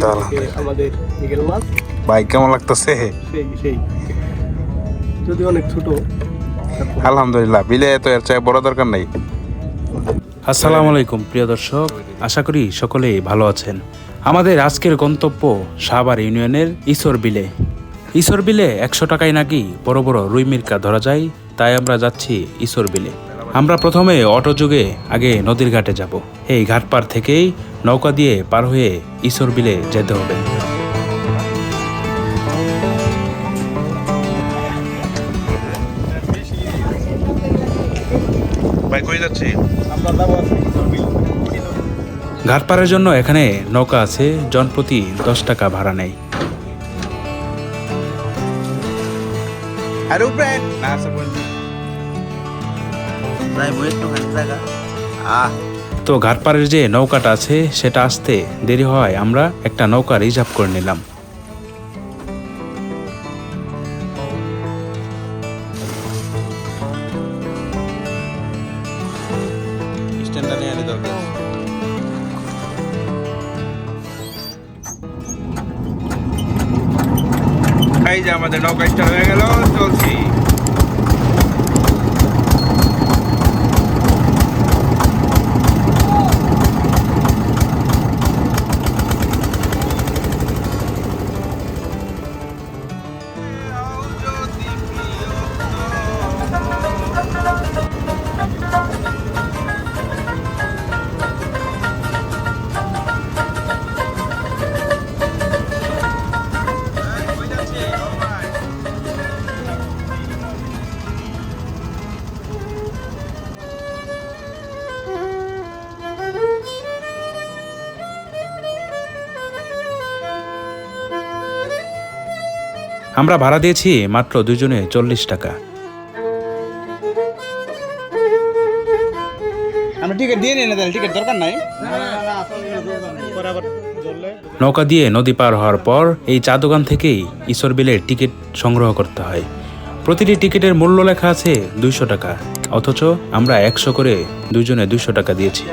আমাদের বিকেল মাছ ভাই কেমন লাগতেছে? সেই সেই যদি অনেক ছোট আলহামদুলিল্লাহ বিলে তো এর চাই বড় দরকার নাই। আসসালামু আলাইকুম প্রিয় দর্শক। আশা করি সকলেই ভালো আছেন। আমাদের আজকের গন্তব্য সাভার ইউনিয়নের ঈশ্বর বিলে। ঈশ্বর বিলে একশো টাকায় নাকি বড় বড় রুই মির্কা ধরা যায় তাই আমরা যাচ্ছি ঈশ্বর বিলে। আমরা প্রথমে অটো যুগে আগে নদীর ঘাটে যাব। এই ঘাট পার থেকেই নৌকা দিয়ে পার হয়ে ঈশ্বর বিলে যেতে হবে। ঘাট পারের জন্য এখানে নৌকা আছে জনপ্রতি দশ টাকা ভাড়া নেয়। আর উপরে। না আছে বলছি। তো ঘাটপাড়ের যে নৌকাটা আছে, সেটা আসতে দেরি হওয়ায় আমরা একটা নৌকা রিজার্ভ করে নিলাম। এই যে আমাদের নৌকা স্টার্ট হয়ে গেল, চলছি। আমরা ভাড়া দিয়েছি মাত্র দুজনে চল্লিশ টাকা। টিকিট দিয়ে নিই তাহলে টিকিট দরকার নাই। নৌকা দিয়ে নদী পার হওয়ার পর এই চা দোকান থেকেই ঈশ্বর বিলের টিকিট সংগ্রহ করতে হয়। প্রতিটি টিকিটের মূল্য লেখা আছে দুইশো টাকা অথচ আমরা একশো করে দুজনে দুইশো টাকা দিয়েছি।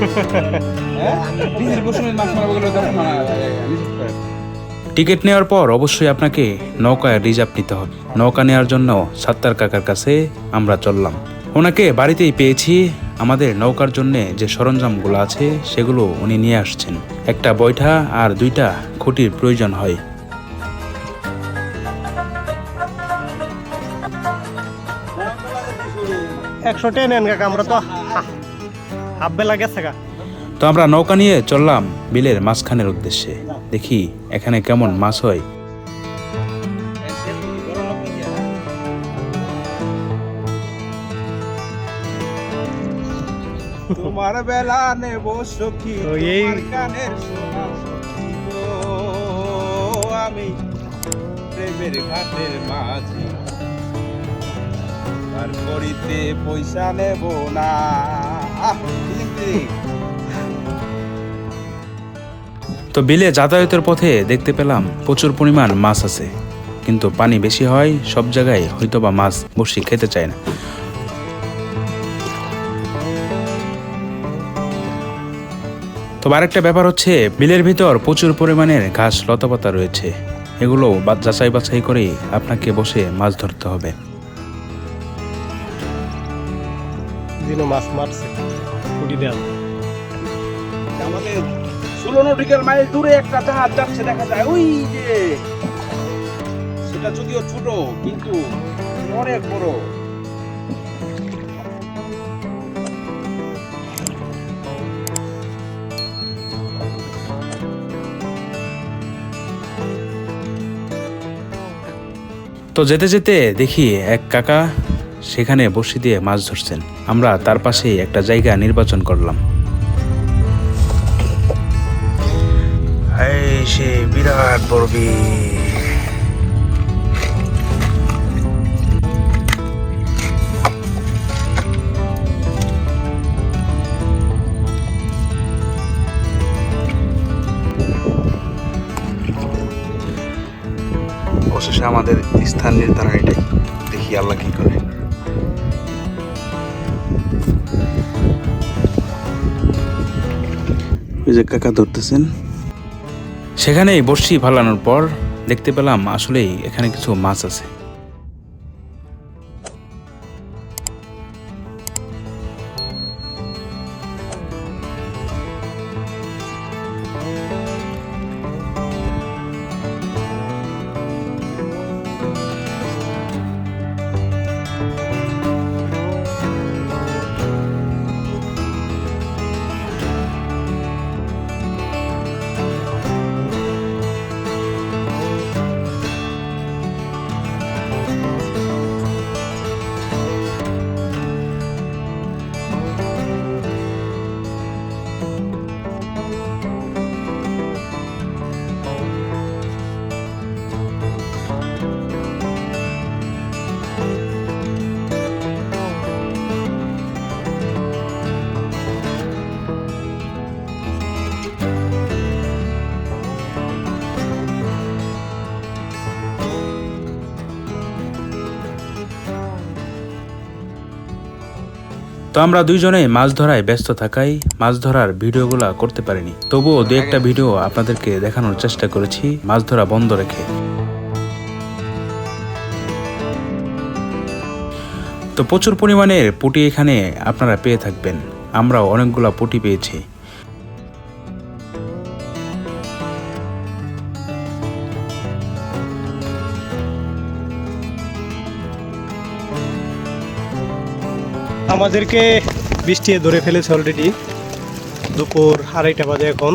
টিকিট নেওয়ার পর অবশ্যই আপনাকে নৌকায় রিজার্ভ নিতে হবে। নৌকা নেওয়ার জন্য সাত্তার কাকার কাছে আমরা চললাম। ওনাকে বাড়িতেই পেয়েছি। আমাদের নৌকার জন্য যে সরঞ্জামগুলো আছে সেগুলো উনি নিয়ে আসছেন। একটা বৈঠা আর দুইটা খুঁটির প্রয়োজন হয়। একশো টেন কাকা আমরা তো। গেছে গা। তো আমরা নৌকা নিয়ে চললাম বিলের মাঝখানের উদ্দেশ্যে। দেখি এখানে কেমন মাছ হয়। তোমার বেলা নেব এই- সখী আমি প্রেমের ঘাটের মাঝি আর করিতে পয়সা নেব না। তো বিলে যাতায়াতের পথে দেখতে পেলাম প্রচুর পরিমাণ মাছ আছে। কিন্তু পানি বেশি হয়, সব জায়গায় হয়তোবা মাছ বসি খেতে চায় না। তবে আরেকটা ব্যাপার হচ্ছে, বিলের ভিতর প্রচুর পরিমাণের ঘাস লতাপাতা রয়েছে। এগুলো যাচাই বাছাই করেই আপনাকে বসে মাছ ধরতে হবে। দিনও মাছ মারছে কুড়ি দেন। আমাদের ষোলো নটিক্যাল মাইল দূরে একটা জাহাজ যাচ্ছে দেখা যায় ওই যে সেটা যদিও ছোট কিন্তু অনেক বড়। তো যেতে যেতে দেখি এক কাকা সেখানে বসি দিয়ে মাছ ধরছেন। আমরা তার পাশেই একটা জায়গা নির্বাচন করলাম। সে বিরাট বড় অবশেষে আমাদের স্থান নির্ধারণ এটাই। দেখি আল্লাহ কি করে। ওই যে কাকা ধরতেছেন। সেখানেই বর্ষি ফালানোর পর দেখতে পেলাম আসলেই এখানে কিছু মাছ আছে। তো আমরা দুইজনে মাছ ধরায় ব্যস্ত থাকাই মাছ ধরার ভিডিওগুলো করতে পারিনি। তবুও দু একটা ভিডিও আপনাদেরকে দেখানোর চেষ্টা করেছি, মাছ ধরা বন্ধ রেখে। তো প্রচুর পরিমাণের পুটি এখানে আপনারা পেয়ে থাকবেন। আমরাও অনেকগুলো পুটি পেয়েছি। আমাদেরকে বৃষ্টি ধরে ফেলেছে অলরেডি দুপুর আড়াইটা বাজে এখন।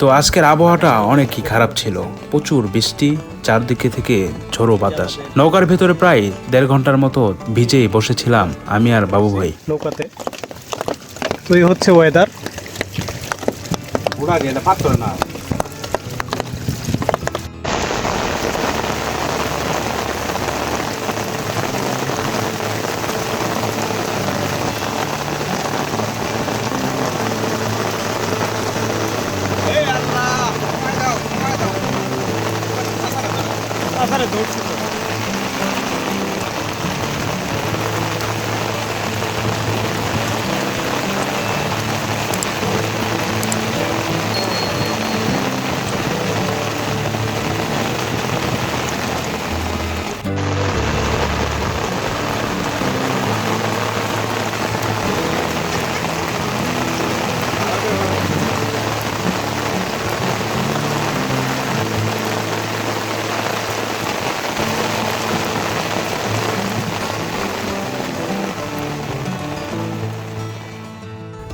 তো আজকের আবহাওয়াটা অনেকই খারাপ ছিল। প্রচুর বৃষ্টি চারদিকে থেকে ঝোড়ো বাতাস। নৌকার ভেতরে প্রায় দেড় ঘণ্টার মতো ভিজেই বসেছিলাম আমি আর বাবু ভাই। নৌকাতে। তো এই হচ্ছে ওয়েদার ওরা গেলে পাত্র না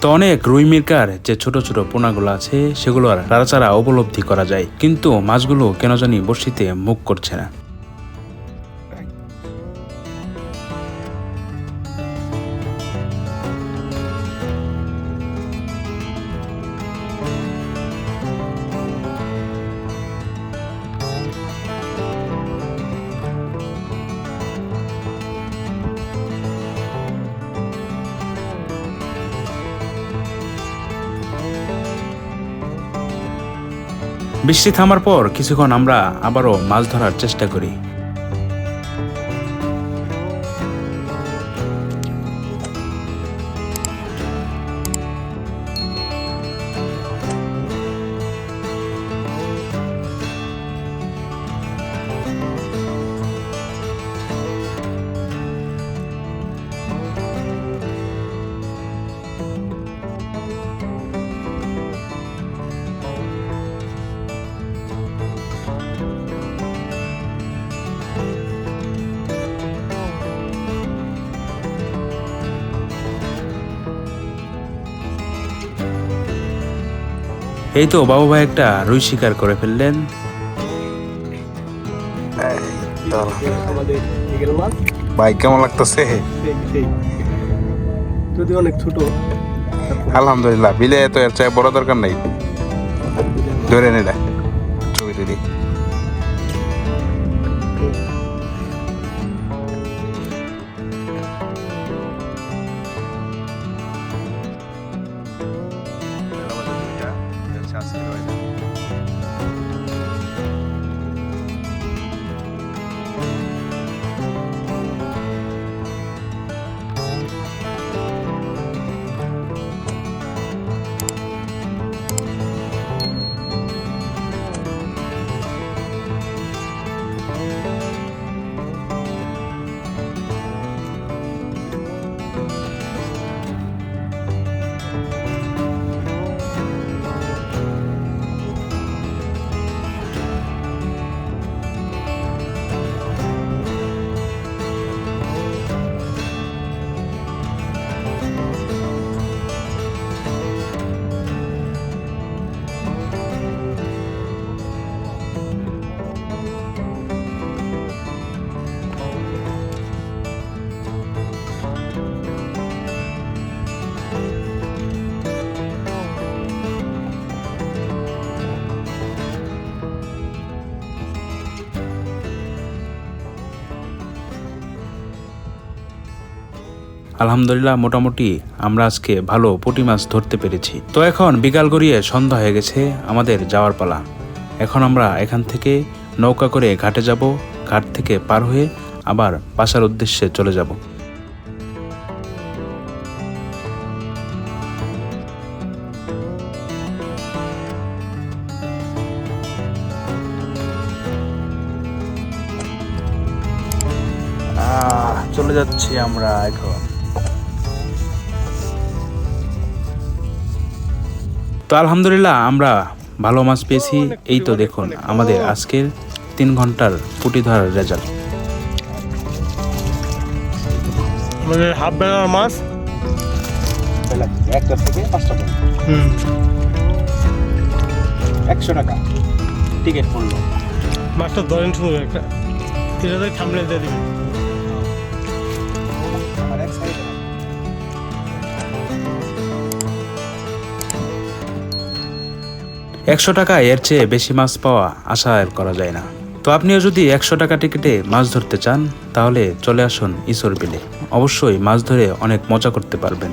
তো অনেক রুই মির্কার যে ছোট ছোট পোনাগুলো আছে সেগুলোর রাড়াচাড়া উপলব্ধি করা যায়। কিন্তু মাছগুলো কেন জানি বর্ষিতে মুখ করছে না। বৃষ্টি থামার পর কিছুক্ষণ আমরা আবারও মাছ ধরার চেষ্টা করি। এই তো বাবু ভাই একটা রুই শিকার করে ফেললেন। ভাই কেমন লাগতেছে? যদি অনেক ছোট। আলহামদুলিল্লাহ বিলে তো এর চাই বড় দরকার নাই। ধরে নিলে ছবি তুলি। আলহামদুলিল্লাহ, মোটামুটি আমরা আজকে ভালো পুঁটি মাছ ধরতে পেরেছি। তো এখন বিকাল গড়িয়ে সন্ধ্যা হয়ে গেছে আমাদের যাওয়ার পালা। এখন আমরা এখান থেকে নৌকা করে ঘাটে যাব, ঘাট থেকে পার হয়ে আবার বাসার উদ্দেশ্যে চলে যাব। চলে যাচ্ছি আমরা এখন। তো আলহামদুলিল্লাহ আমরা ভালো মাছ পেয়েছি। এই তো দেখুন আমাদের আজকের তিন ঘণ্টার পুটি ধরার রেজাল্ট মানে হাফ বেলার মাছ। একটা থেকে পাঁচটা হুম। একশো টাকা। টিকিট পড়ল। মাছটা ধরেন শুনুন একটা। এটা সামনে দিয়ে দিবেন একশো টাকায় এর চেয়ে বেশি মাছ পাওয়া আশা আর করা যায় না। তো আপনিও যদি একশো টাকা টিকিটে মাছ ধরতে চান, তাহলে চলে আসুন ঈশ্বর বিলে। অবশ্যই মাছ ধরে অনেক মজা করতে পারবেন।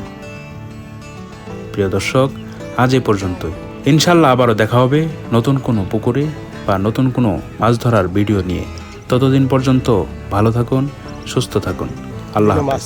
প্রিয় দর্শক, আজ এ পর্যন্তই। ইনশাল্লাহ আবারও দেখা হবে নতুন কোনো পুকুরে বা নতুন কোনো মাছ ধরার ভিডিও নিয়ে। ততদিন পর্যন্ত ভালো থাকুন, সুস্থ থাকুন। আল্লাহ হাফেজ।